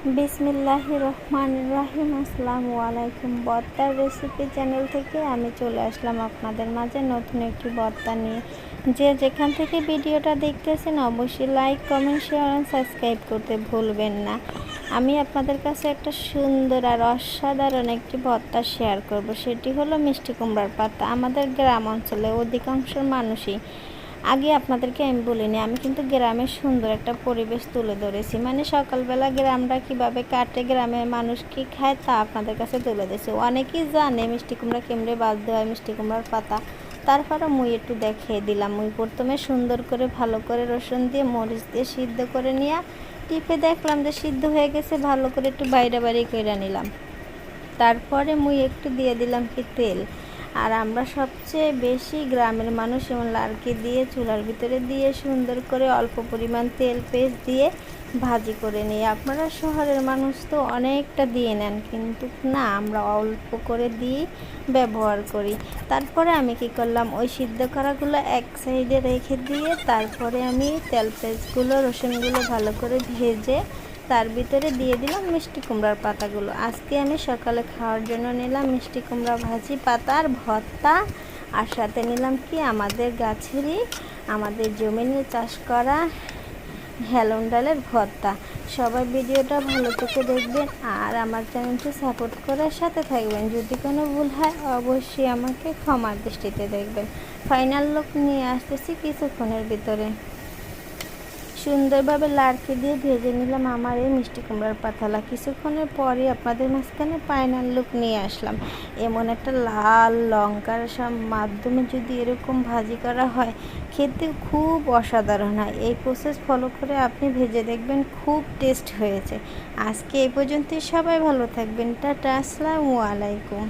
বিসমিল্লাহ রহমান রাহিম আসসালামু আলাইকুম। বর্তার রেসিপি চ্যানেল থেকে আমি চলে আসলাম আপনাদের মাঝে নতুন একটি বর্তা নিয়ে। যে যেখান থেকে ভিডিওটা দেখতেছেন, অবশ্যই like comment share and subscribe করতে ভুলবেন না। আমি আপনাদের কাছে একটা সুন্দর আর অসাধারণ একটি ভর্তা শেয়ার করব। সেটি হলো মিষ্টি কুমড়ার পাতা। আমাদের গ্রাম অঞ্চলে অধিকাংশ মানুষই আগে আপনাদেরকে আমি বলিনি, আমি কিন্তু গ্রামের সুন্দর একটা পরিবেশ তুলে ধরেছি। মানে সকালবেলা গ্রামটা কীভাবে কাটে, গ্রামের মানুষ কি খায় তা আপনাদের কাছে তুলে দিয়েছি। অনেকেই জানে মিষ্টি কুমড়া কেমড়ে বাঁধতে হয়, মিষ্টি কুমড়ার পাতা। তারপরে মুই একটু দেখিয়ে দিলাম। মুই প্রথমে সুন্দর করে ভালো করে রসুন দিয়ে, মরিচ দিয়ে সিদ্ধ করে নিয়ে টিপে দেখলাম যে সিদ্ধ হয়ে গেছে, ভালো করে একটু বাইরে বাইরে করে নিলাম। তারপরে মুই একটু দিয়ে দিলাম কি তেল। আর আমরা সবচেয়ে বেশি গ্রামের মানুষ এমন লাড়কি দিয়ে, চুলার ভিতরে দিয়ে, সুন্দর করে অল্প পরিমাণ তেল পেস্ট দিয়ে ভাজি করে নিই। আপনারা শহরের মানুষ তো অনেকটা দিয়ে নেন, কিন্তু না, আমরা অল্প করে দিয়ে ব্যবহার করি। তারপরে আমি কি করলাম, ওই সিদ্ধ করাগুলো এক সাইডে রেখে দিয়ে, তারপরে আমি তেল পেস্টগুলো, রসুনগুলো ভালো করে ভেজে তার ভিতরে দিয়ে দিলাম মিষ্টি কুমড়ার পাতাগুলো। আজকে আমি সকালে খাওয়ার জন্য নিলাম মিষ্টি কুমড়া ভাজি পাতা আর ভর্তা। আর সাথে নিলাম কি? আমাদের গাছেরই, আমাদের জমিনে চাষ করা হেলন ডালের ভর্তা। সবাই ভিডিওটা ভালো থেকে দেখবেন আর আমার চ্যানেলটি সাপোর্ট করার সাথে থাকবেন। যদি কোনো ভুল হয়, অবশ্যই আমাকে ক্ষমার দৃষ্টিতে দেখবেন। ফাইনাল লুক নিয়ে আসতেছি কিছুক্ষণের ভিতরে। সুন্দরভাবে লাড়কে দিয়ে ভেজে নিলাম আমার এই মিষ্টি কুমড়ার পাতালা। কিছুক্ষণের পরে আপনাদের মাঝখানে ফাইনাল লুক নিয়ে আসলাম। এমন একটা লাল লঙ্কার সব মাধ্যমে যদি এরকম ভাজি করা হয় খেতে খুব অসাধারণ হয়। এই প্রসেস ফলো করে আপনি ভেজে দেখবেন খুব টেস্ট হয়েছে। আজকে এই পর্যন্তই। সবাই ভালো থাকবেন। টাটা। আসসালামু আলাইকুম।